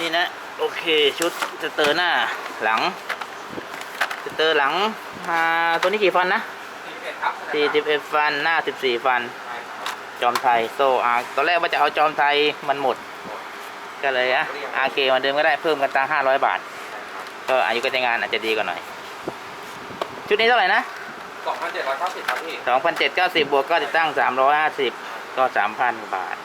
นี่นะ โอเคชุดสเตอร์หน้าหลังสเตอร์หลังมาตัวนี้กี่ฟันนะ41ฟันหน้า14ฟัน จอมไทยโซอาตอนแรกว่าจะเอาจอมไทยมันหมด ก็เลยอะอาเคมาเดิมก็ได้เพิ่มกันตัง500บาท ก็อายุการใช้งานอาจจะดีกว่าหน่อย ชุดนี้เท่าไหร่นะสองพันเจ็ดร้อยเก้าสิบครับพี่2,790บวกก็ติดตั้ง350ก็3,000บาท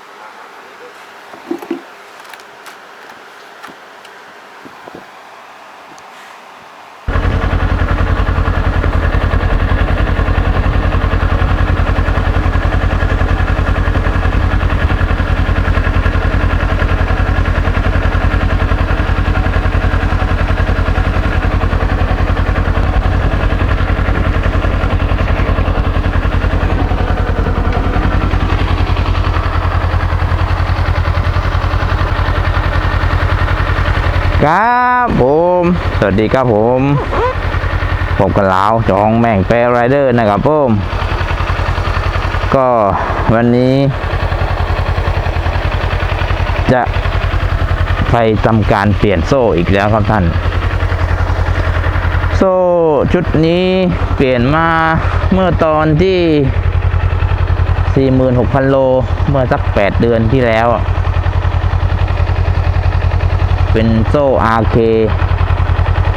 ครับผม สวัสดีครับผม ผมกันลาวจองแม่งแปรไรเดอร์นะครับผม ก็วันนี้ จะไปทำการเปลี่ยนโซ่อีกแล้วครับท่าน โซ่ชุดนี้เปลี่ยนมาเมื่อตอนที่ 46,000 โล เมื่อสัก 8 เดือนที่แล้ว เป็นโซ่ RK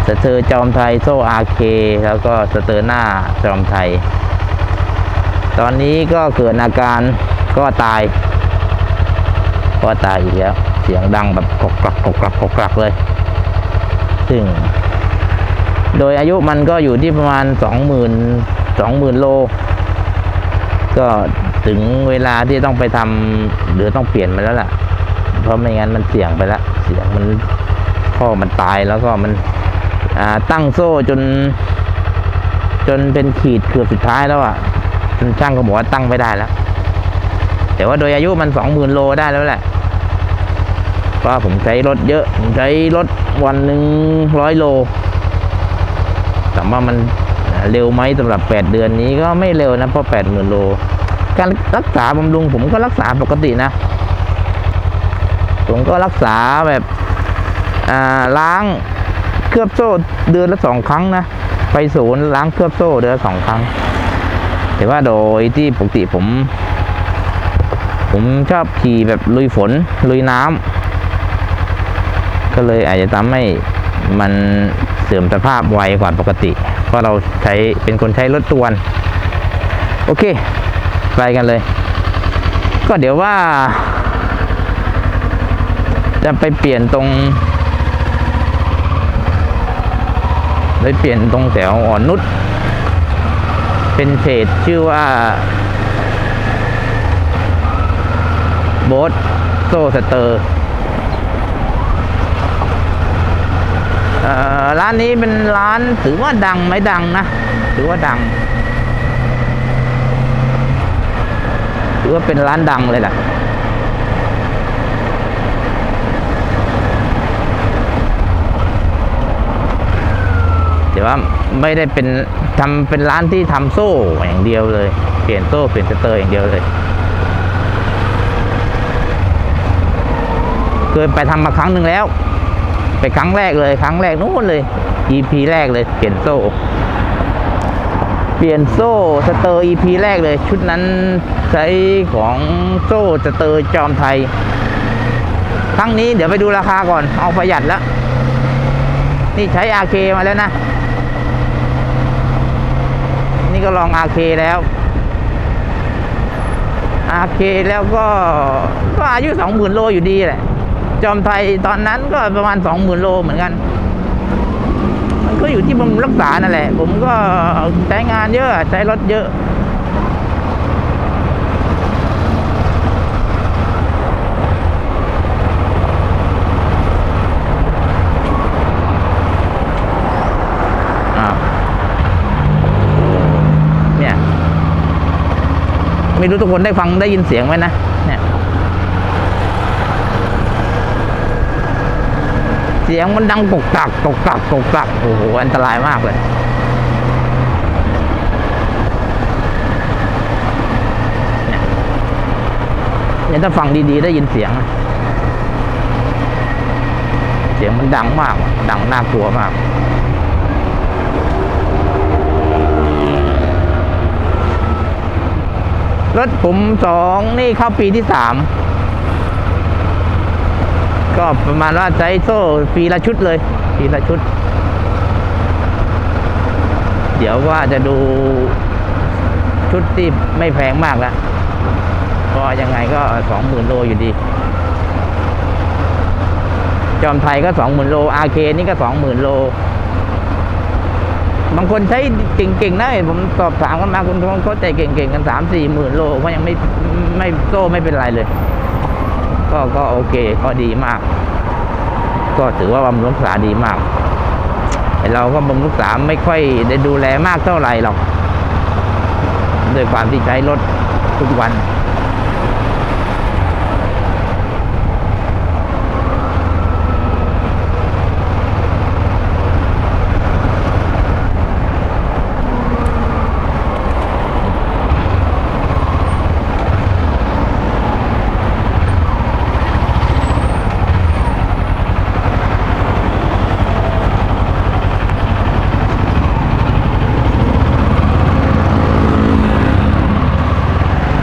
สเตอร์จอมไทยโซ่ RK แล้วก็สเตอร์หน้าจอมไทย ตอนนี้ก็เกิดอาการก็ตาย ก็ตายอีกแล้ว เสียงดังแบบกกลักกกกกกกเลย ซึ่ง โดยอายุมันก็อยู่ที่ประมาณ20,000 20,000โล ก็ถึงเวลาที่ต้องไปทำหรือต้องเปลี่ยนมันแล้วล่ะ เพราะไม่งั้นมันเสี่ยงไปละ เสียงมันพ่อมันตายแล้วก็มันอ่าตั้งโซ่จน จนเป็นขีดเกือบสุดท้ายแล้วอะจนช่างก็บอกว่าตั้งไม่ได้แล้ว แต่ว่าโดยอายุมันสองหมื่นโลได้แล้วแหละเพราผมใช้รถเยอะผมใช้รถวันหนึ่งร้อยโลถามว่ามันเร็วไหมสำหรับแปดเดือนนี้ก็ไม่เร็วนะเพราะแปดหมื่นโล การรักษาบำรุงผมก็รักษาปกตินะ ผมก็รักษาแบบล้างเคลือบโซ่เดือนละสองครั้งนะไปศูนย์ล้างเคลือบโซ่เดือนละสองครั้ง แต่ว่าโดยที่ปกติผม ผมชอบขี่แบบลุยฝนลุยน้ำก็เลยอาจจะทำให้มันเสื่อมสภาพไวกว่าปกติ เพราะเราใช้เป็นคนใช้รถตวน โอเค ไปกันเลย ก็เดี๋ยวว่า จะไปเปลี่ยนตรงไปเปลี่ยนตรงแถวอ่อนนุชเป็นเพจชื่อว่าโบสโซสเตอร์เอ่อร้านนี้เป็นร้านถือว่าดังไหมดังนะถือว่าดัง ถือว่าเป็นร้านดังเลยแหละ แต่ว่าไม่ได้เป็นทำเป็นร้านที่ทำโซ่อย่างเดียวเลย เปลี่ยนโซ่เปลี่ยนสเตอร์อย่างเดียวเลย เคยไปทำมาครั้งหนึ่งแล้ว ไปครั้งแรกเลยครั้งแรกนู้นเลย EP แรกเลยเปลี่ยนโซ่ เปลี่ยนโซ่สเตอร์ EP แรกเลย ชุดนั้นใช้ของโซ่สเตอร์จอมไทยครั้งนี้เดี๋ยวไปดูราคาก่อนเอาประหยัดแล้วนี่ใช้ RK มาแล้วนะ ก็ลองอาเคแล้วอาเคแล้วก็ก็อายุสองหมื่นโลอยู่ดีแหละ จอมไทยตอนนั้นก็ประมาณสองหมื่นโลเหมือนกัน มันก็อยู่ที่บำรักษานั่นแหละ ผมก็ใช้งานเยอะใช้รถเยอะ อ้าวเนี่ย ไม่รู้ทุกคนได้ฟังได้ยินเสียงไหมนะ เนี่ย เสียงมันดังตกตักตกตักตกตักโอ้โหอันตรายมากเลยเนี่ยถ้าฟังดีๆได้ยินเสียงอะสียงมันดังมาก ดังน่ากลัวมาก รถผมสองนี่เข้าปีที่สามก็ประมาณว่าใช้โซ่ปีละชุดเลยปีละชุด เดี๋ยวว่าจะดูชุดที่ไม่แพงมากแล้วก็ยังไงก็สองหมื่นโลอยู่ดี จอมไทยก็สองหมื่นโลอาเคนี่ก็สองหมื่นโล บางคนใช้เก่งๆนะเห็นผมสอบถามกันมาคุณทงเขาใจเก่งๆกันสามสี่หมื่นโลก็ยังไม่ไม่โซ่ไม่เป็นไรเลย ก็ก็โอเค ก็ดีมาก ก็ถือว่าบำรุงรักษาดีมากแต่เราก็บำรุงรักษาไม่ค่อยได้ดูแลมากเท่าไหร่หรอกด้วยความที่ใช้รถทุกวัน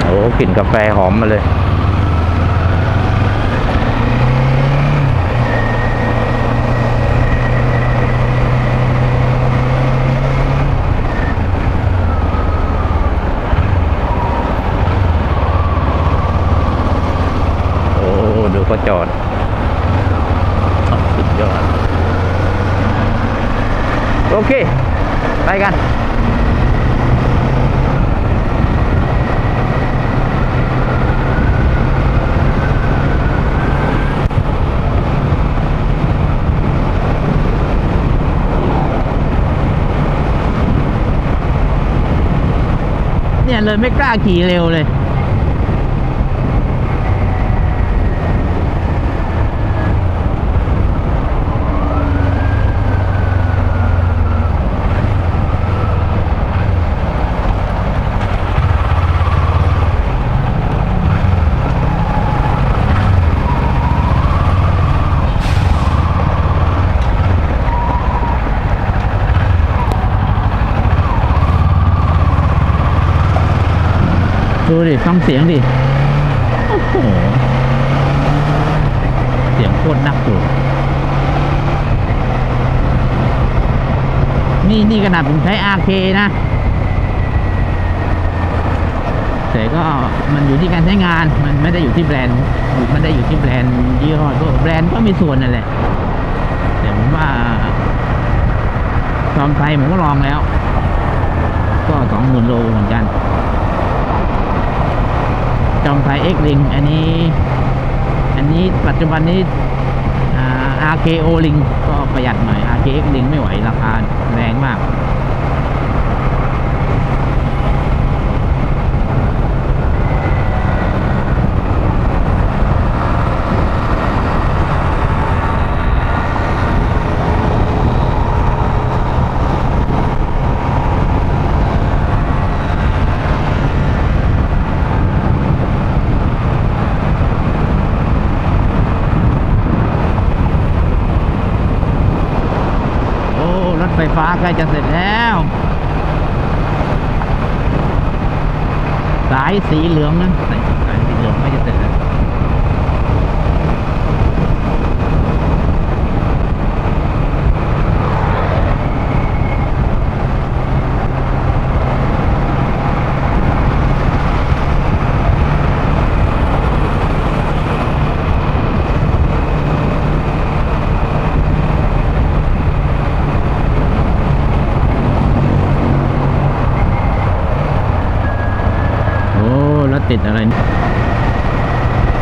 โอ้ กาแฟหอมมาเลย โอ้ ดูก็จอดอ้าวสุดยอด โอเค ไปกัน เนี่ยเลยไม่กล้าขี่เร็วเลย ดูดิ ฟังเสียงดิ โอ้โห เสียงโคตรนักสูนี่นี่ขนาดผมใช้ RK นะ แต่ก็มันอยู่ที่การใช้งาน มันไม่ได้อยู่ที่แบรนด์มันได้อยู่ที่แบรนด์ยี่ห้อก็แบรนด์ก็มีส่วนนั่นแหละ แต่ผมว่าจอมไทยผมก็ลองแล้ว ก็สองหมื่นโลเหมือนกันจ อมไทยเอ็กลิงอันนี้ อันนี้ปัจจุบันนี้อ่า RKO ลิงก็ประหยัดหน่อย RKX ลิงไม่ไหวราคาแรงมาก โอ้ รถ ไฟฟ้าใกล้จะเสร็จแล้ว สายสีเหลืองนะสายสายสีเหลืองไม่จะเสร็จแล้ว โอ้แล้วติดอะไรเนี่ย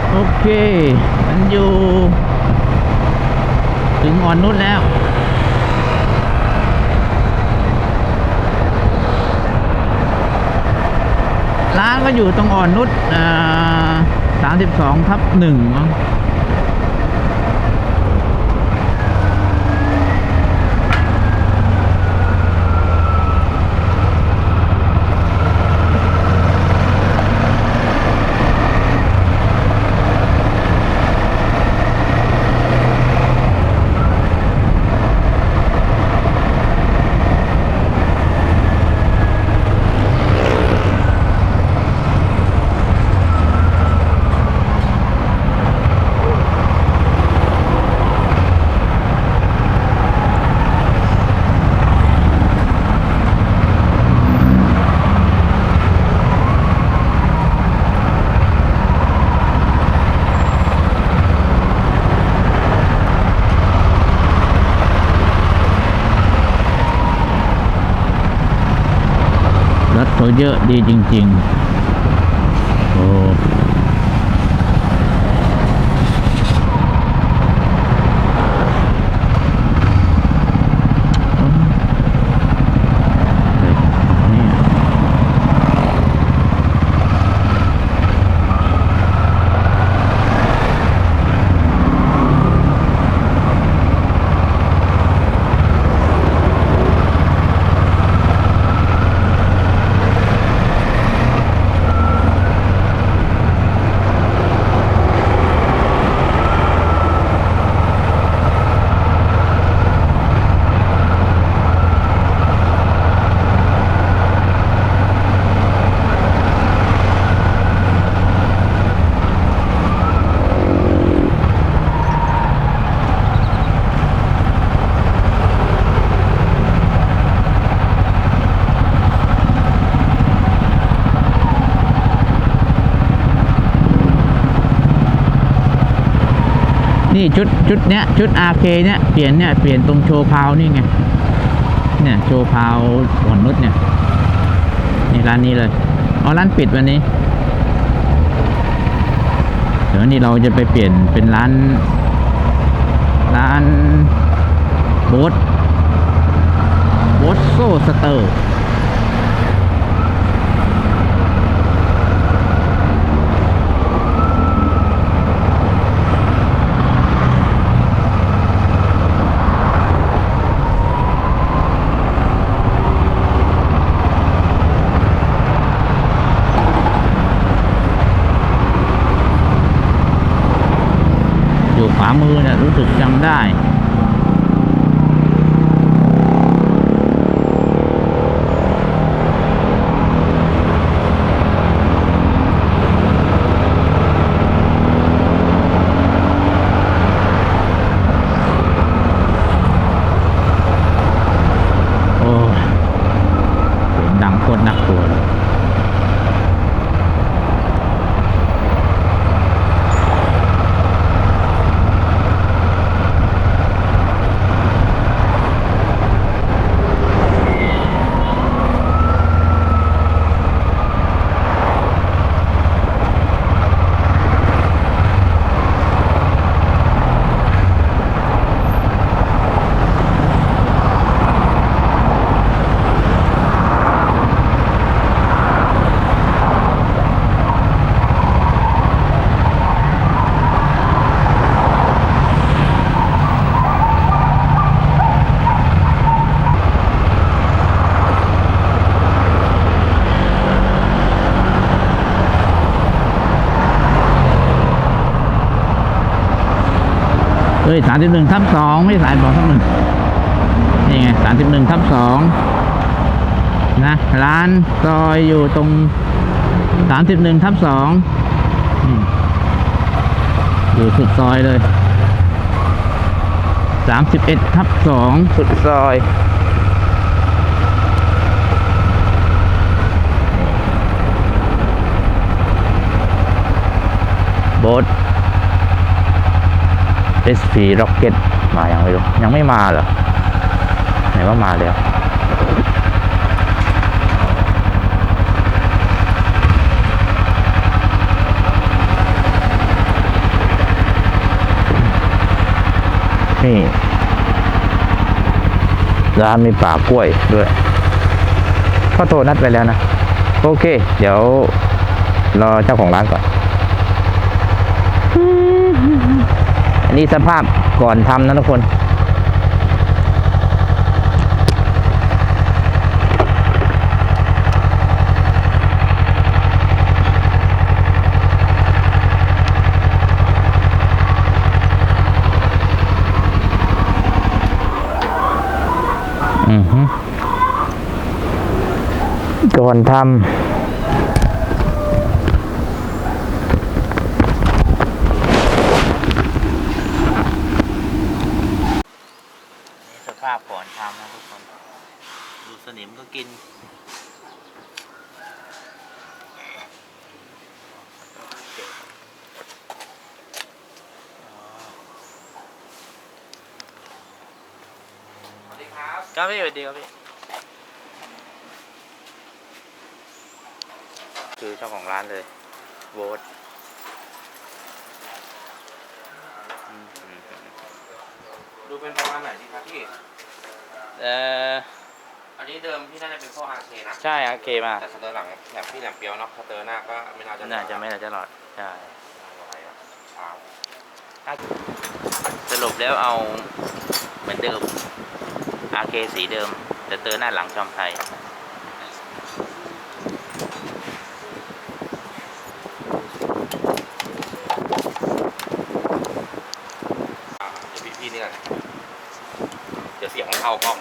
โอ เคมันอยู่ ถึงอ่อนนุชแล้ว ร้านก็อยู่ตรงอ่อนนุชอ่าสามสิบสองทับหนึ่ง มั้งเยอะดีจริง ๆ โอ้ เฮ้ยนี่ นี่ชุดชุดเนี้ยชุด RK เนี้ยเปลี่ยนเนี่ยเปลี่ยนตรงโชว์พาวนี่ไงเนี่ยโชว์พาวหอนนุชเนี่ยนี่ร้านนี้เลยอ๋อร้านปิดวันนี้เดี๋ยวนี้เราจะไปเปลี่ยนเป็นร้าน ร้านโบ๊ทโบ๊ทโซสเตอร์ ขวามือเนี่ยรู้สึกจำได้ โอ้ยเสียงดังโคตรน่ากลัวเลย เฮ้ ยสามสิบหนึ่งทับสองไม่สายบอกทับหนึ่งนี่ไงสามสิบหนึ่งทับสองนะร้านซอยอยู่ตรงสามสิบหนึ่งทับสองอยู่สุดซอยเลยสามสิบเอ็ดทับสองสุดซอยโบ๊ท SP Rocket มาอยังไม่รู้ยังไม่มาเหรอไหนว่ามาแล้วนี่ร้านมีป่ากล้วยด้วยพ่อโทรนัดไปแล้วนะ โอเค เดี๋ยวรอเจ้าของร้านก่อน นี้สภาพก่อนทำนะทุกคนอือฮึก่อนทำ นี่สภาพก่อนทำนะทุกคน ดูสนิม ก็กินสวัสดีครับครับพี่สวัสดีครับพี่ คือเจ้าของร้านเลยโบ๊ทอืมอืมอืมดูเป็นประมาณไหนดีครับพี่ เอ่ออั นนี้เดิมที่น่าจะเป็นโซ่อาร์เคนะ ใช่โอเคมาแต่สเตอร์หลังแถบพี่แหลมเปียวเนาะสเตอร์หน้าก็ไม่น่าจะน่าจะไม่น่าจะหลอดใช่อะไรอะเช้าสรุปแล้วเอาเหมือนเดิม RK สีเดิม แต่เตอร์หน้าหลังจอมไทยอ่าเดี๋ยวพี่พี่นี่กันเดี๋ยวเสียงมันเข้ากล้อง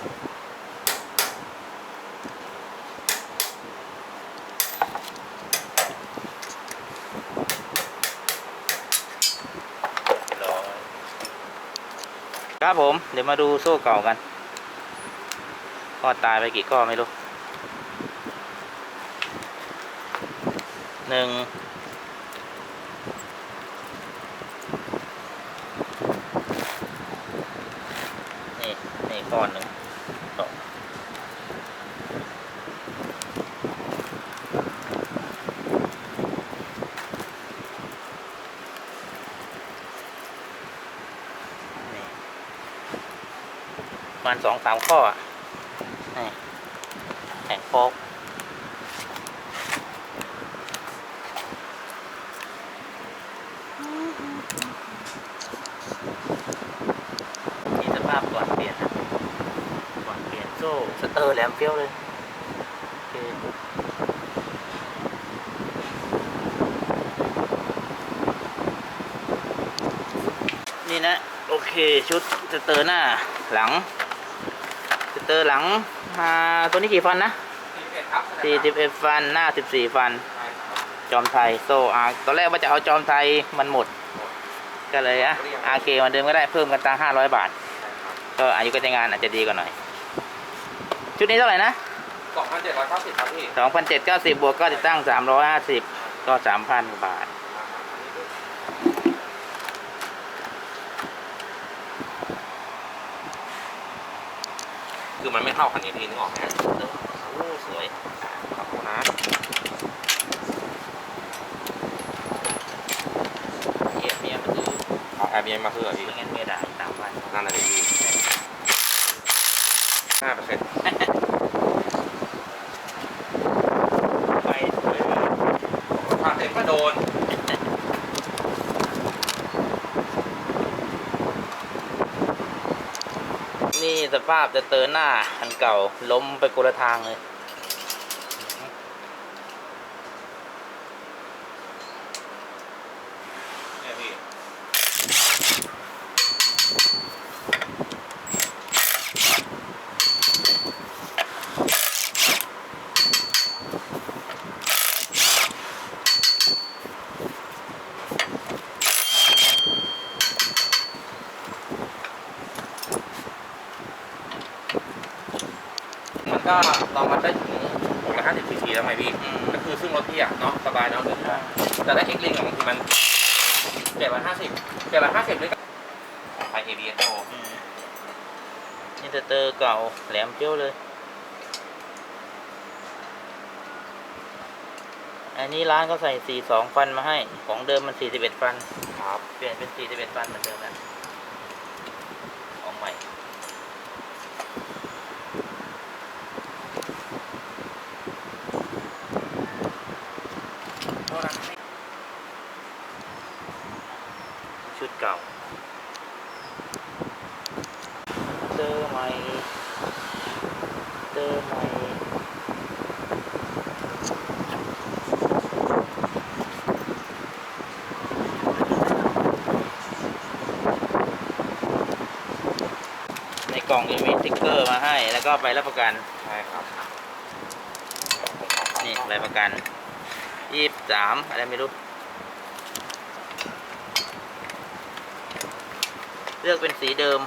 ครับผม เดี๋ยวมาดูโซ่เก่ากันข้อตายไปกี่ข้อไม่รู้หนึ่งนี่ นี่ก้อนหนึ่งสองนี่ ประมาณสองสามข้อนี่แข่งโฟกนี่สภาพก่อนเปลี่ยนนะก่อนเปลี่ยนโซ่สเตอร์แหลมเปี้ยวเลยโอเคนี่นะ โอเค ชุดสเตอร์หน้าหลัง เตอร์หลังมาตัวนี้กี่ฟันนะสี่สิบเอ็ดครับ41ฟันหน้า 14 ฟันใช่ครับจอมไทยโซ่อาตอนแรกว่าจะเอาจอมไทยมันหมด ก็เลยอะอาเกมันเดิมก็ได้เพิ่มกันตัง500 บาท ก็อายุการใช้งานอาจจะดีกว่าหน่อย ชุดนี้เท่าไหร่นะสองพันเจ็ดร้อยเก้าสิบครับพี่ 2,790 บวกก็ติดตั้ง 350 ก็ 3,000กว่าบาท คือมันไม่เข้าคันนี้พี่นึกออกไหมโอ้สวยขอบคุณนะเมียเมียมาซื้อเอาแอร์บีเอ็มมาเพื่อพี่ไม่งั้นเมียด่าอีกสามวันนั่นแหละพี่ห้าเปอร์เซ็นต์ไปสวยเลยผ่านเต็มก็โดน สภาพจะเตอร์หน้าอันเก่าล้มไปคนละทางเลยพี่ มันก็ตอนมันได้ถึง650ซีซีแล้วไหมพี่ อืม ก็คือซึ่งรถพี่อะเนาะสบายเนาะเดินทางแต่ถ้าเอ็กลิงอะบางทีมัน750 750ด้วยกันไฟ ABS โออืมนี่จะเตอร์เก่าแหลมเปี้ยวเลย อันนี้ร้านก็ใส่ 42 ฟันมาให้ ของเดิมมัน 41 ฟัน ครับ เปลี่ยนเป็น 41 ฟันเหมือนเดิมนะของใหม่ โทษนะ ชุดเก่าเตอร์ใหม่เตอร์ใหม่ในกล่องจะมีสติ๊กเกอร์มาให้ แล้ว ก็ใบรับประกัน ใช่ครับนี่ใบประกันยี่สามอะไรไม่รู้ เลือกเป็นสีเดิม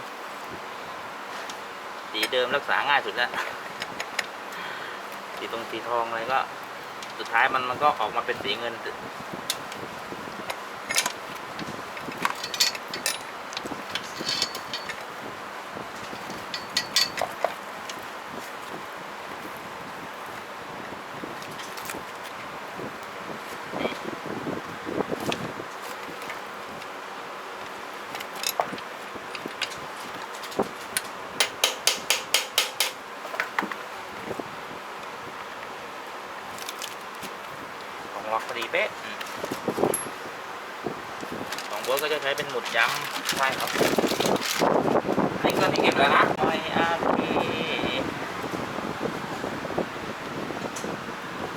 สีเดิมรักษาง่ายสุดแล้วสีตรงสีทองอะไรก็ สุดท้ายมันมันก็ออกมาเป็นสีเงิน หมุดย้ ใช่ครับนี่เครื่องที่เก็บแล้วนะำไออาร์พี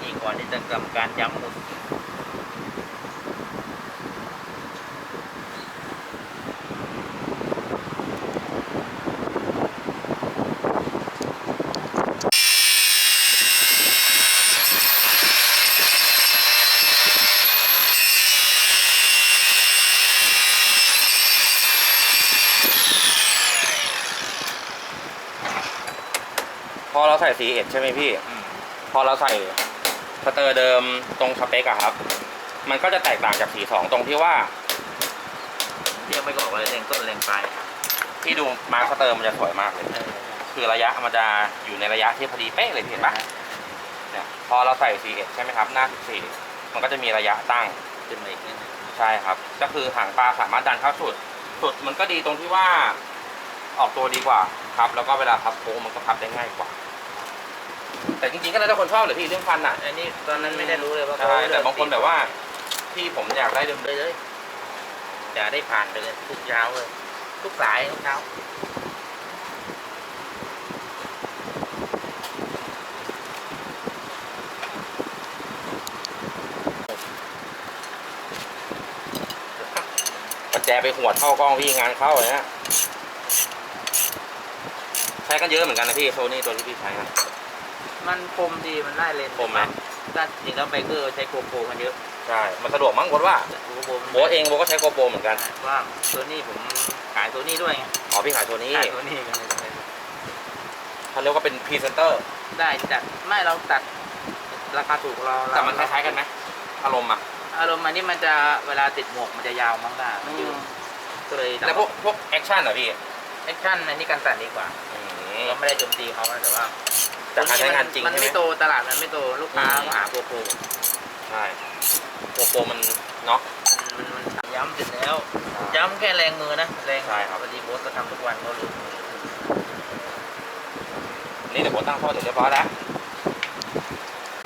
นี่ก่อนที่ จะทำการย้ำหมุดพอเราใส่สีเอ็ดใช่ไหมพี่ พอเราใส่ สเตอร์เดิมตรงสเปกอะครับ มันก็จะแตกต่างจากสีสองตรงที่ว่าเรียกไม่ก็ออกเลยแรงต้นแรงปลายที่ดูมาร์คสเตอร์มันจะสวยมากเลยเออคือระยะมันจะอยู่ในระยะที่พอดีเป๊ะเลยพี่เห็นปะเนี่ยพอเราใส่สีเอ็ดใช่ไหมครับ หน้าสีมันก็จะมีระยะตั้งขึ้นมาอีกนิดนึงใช่ครับ ก็คือหางปลาสามารถดันเข้าสุด สุดมันก็ดีตรงที่ว่าออกตัวดีกว่าครับ แล้วก็เวลาพับโค้งมันก็พับได้ง่ายกว่า แต่จริงๆก็แล้วแต่คนชอบเลยพี่เรื่องฟันอะอันนี้ตอนนั้นไม่ได้รู้เลยว่าใช่แต่บางคนแบบว่าที่ผมอยากได้เดิมไปเลยอย่าได้ผ่านไปเลยทุกเช้าเลย ทุกสายทุกเช้าประแจไปหัวดเข้ากล้องพี่งานเข้าเลยนะใช้กันเยอะเหมือนกันนะพี่โซนี่ตัวที่พี่ใช้กัน มันคมดีมันได้เลนส์คมไหมถ้าจริงแล้วไบเกอร์ใช้โกโปรกันเยอะใช่ มันสะดวกมั้งบดว่าโกโปรมันโบทเองโบทก็ใช้โกโปรเหมือนกันว่าตัวนี้ผมขายตัวนี้ด้วยไงอ๋อพี่ขายตัวนี้ขายตัวนี้กันเลย เขาเรียกว่าเป็นพรีเซนเตอร์ ได้จัดไม่เราตัดราคาถูกเราแต่มันคล้ายๆกันไหมอารมณ์อะอารมณ์มันนี่มันจะเวลาติดหมวกมันจะยาวมั้งล่ะมันยืดก็เลยแล้วพวกพวกแอคชั่นเหรอพี่แอคชั่นอันนี้การตัดดีกว่าอืมเราไม่ได้โจมตีเขานะแต่ว่า จากการใช้งานจริงมันใช่ไหมไม่โตตลาดมันไม่โตลูกค้าอืมมาหาโกโปรใช่โกโปรมันเนาะ มันมันทำย้ำเสร็จแล้ว ย้ำแค่แรงมือนะแรงใช่ครับ พอดีโบสก็ทำทุกวันเขารู้นี่เดี๋ยวโบทตั้งท่อเสร็จเรียบร้อยแล้ว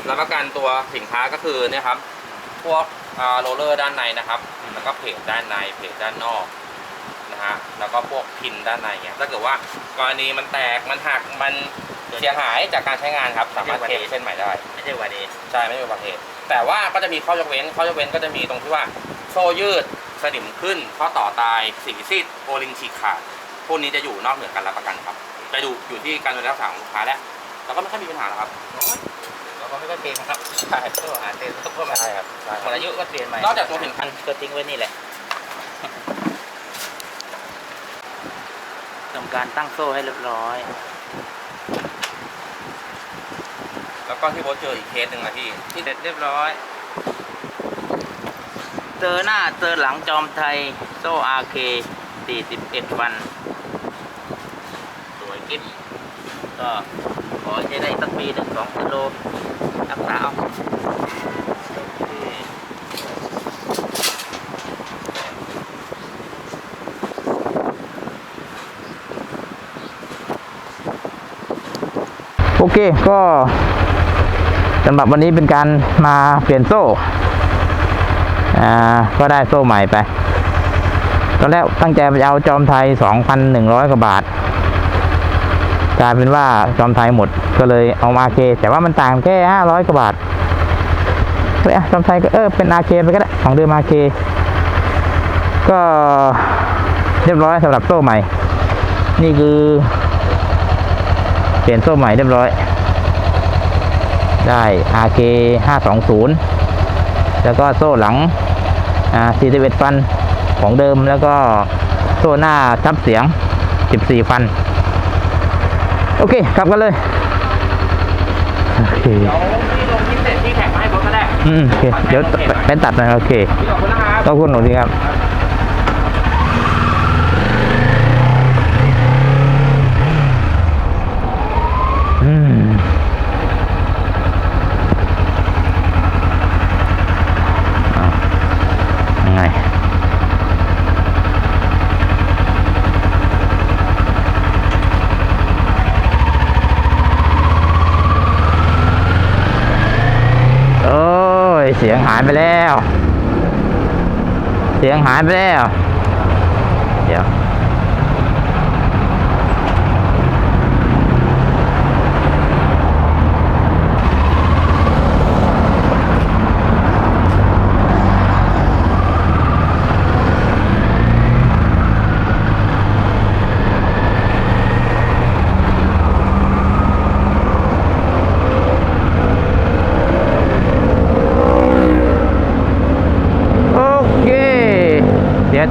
รับประกันตัวสินค้าก็คือเนี่ยครับ พวกโรลเลอร์ด้านในนะครับ แล้วก็เพจด้านในเพจด้านนอก นะฮะแล้วก็พวกพินด้านในเนี่ยถ้าเกิดว่ากรณีมันแตกมันหักมันเสียหายจากการใช้งานครับสามารถเคลมเส้นใหม่ได้ไม่ใช่วันนี้ใช่ไม่มีอุบัติเหตุแต่ว่าก็จะมีข้อยกเว้นข้อยกเว้นก็จะมีตรงที่ว่าโซ่ยืดสนิมขึ้นข้อต่อตายสีซีดโอลิงฉีกขาดพวกนี้จะอยู่นอกเหนือการรับประกันครับจะดูอยู่ที่การดูแลรักษาของลูกค้าแล้วแล้วก็ไม่ค่อยมีปัญหาหรอกครับเราก็ไม่ก็เกมครับใช่ก็หาเต็มก็เพิ่มมาใช่ครับใช่หมดอายุก็เปลี่ยนใหม่นอกจากตัวสินค้าก็ทิ้งไว้นี่แหละำการตั้งโซ่ให้เรียบร้อย แล้วก็ที่โบทเจออีกเคสหนึ่งนะพี่ ที่เสร็จเรียบร้อย เจอหน้าเจอหลังจอมไทยโซ่อาเค41 วัน สวยกิ๊บก็ขอให้ได้สักปีหนึ่งสองกิโลรักษาเอาโอเค โอเคก็สำหรับวันนี้เป็นการมาเปลี่ยนโซ่อ่าก็ได้โซ่ใหม่ไป ตอนแรกตั้งใจจะเอาจอมไทย 2,100 กว่าบาท กลายเป็นว่าจอมไทยหมดก็เลยเอามาเค แต่ว่ามันต่างแค่ 500 กว่าบาทเลยอะจอมไทยก็เออเป็นอาเคไปก็ได้ ของเดิมอาเคก็เรียบร้อยสำหรับโซ่ใหม่ นี่คือ เปลี่ยนโซ่ใหม่เรียบร้อย ได้ RK 520 แล้วก็โซ่หลัง41ฟันของเดิมแล้วก็โซ่หน้าทับเสียง 14 ฟัน โอเคกลับกันเลยโอเคเดี๋ยวพี่ลงคลิปเสร็จพี่แท็กมาให้โบทก็ได้อืมโอเคเดี๋ยวไปตัดนะโอเคขอบคุณนะครับขอบคุณหนูดีครับ อืม อ้าวยังไง โอ้ย เสียงหายไปแล้ว เสียงหายไปแล้ว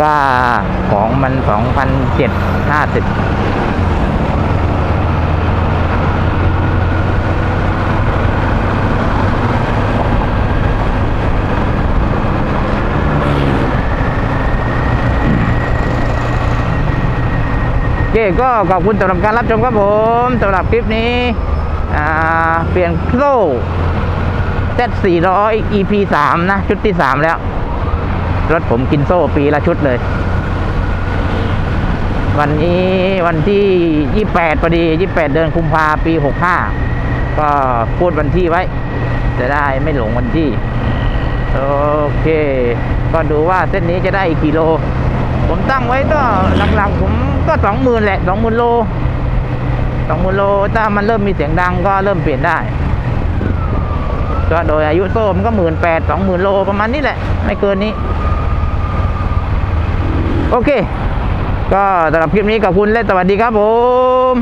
ก็ของมัน2,750โอเคก็ขอบคุณสำหรับการรับชมครับผมสำหรับคลิปนี้เปลี่ยนโซ่ Z400 EP 3 นะ ชุดที่ 3 แล้ว รถผมกินโซ่ปีละชุดเลย วันนี้วันที่ 28พอดี 28 เดือนกุมภาปี 65 ก็พูดวันที่ไว้ จะได้ไม่หลงวันที่ โอเค ก็ดูว่าเส้นนี้จะได้อีกกี่โล ผมตั้งไว้ก็หลักๆผมก็สองหมื่นแหละสองหมื่นโลสองหมื่นโลถ้ามันเริ่มมีเสียงดังก็เริ่มเปลี่ยนได้ก็โดยอายุโซ่มันก็หมื่นแปดสองหมื่นโลประมาณนี้แหละ ไม่เกินนี้ โอเค ก็สำหรับคลิปนี้ขอบคุณและสวัสดีครับผม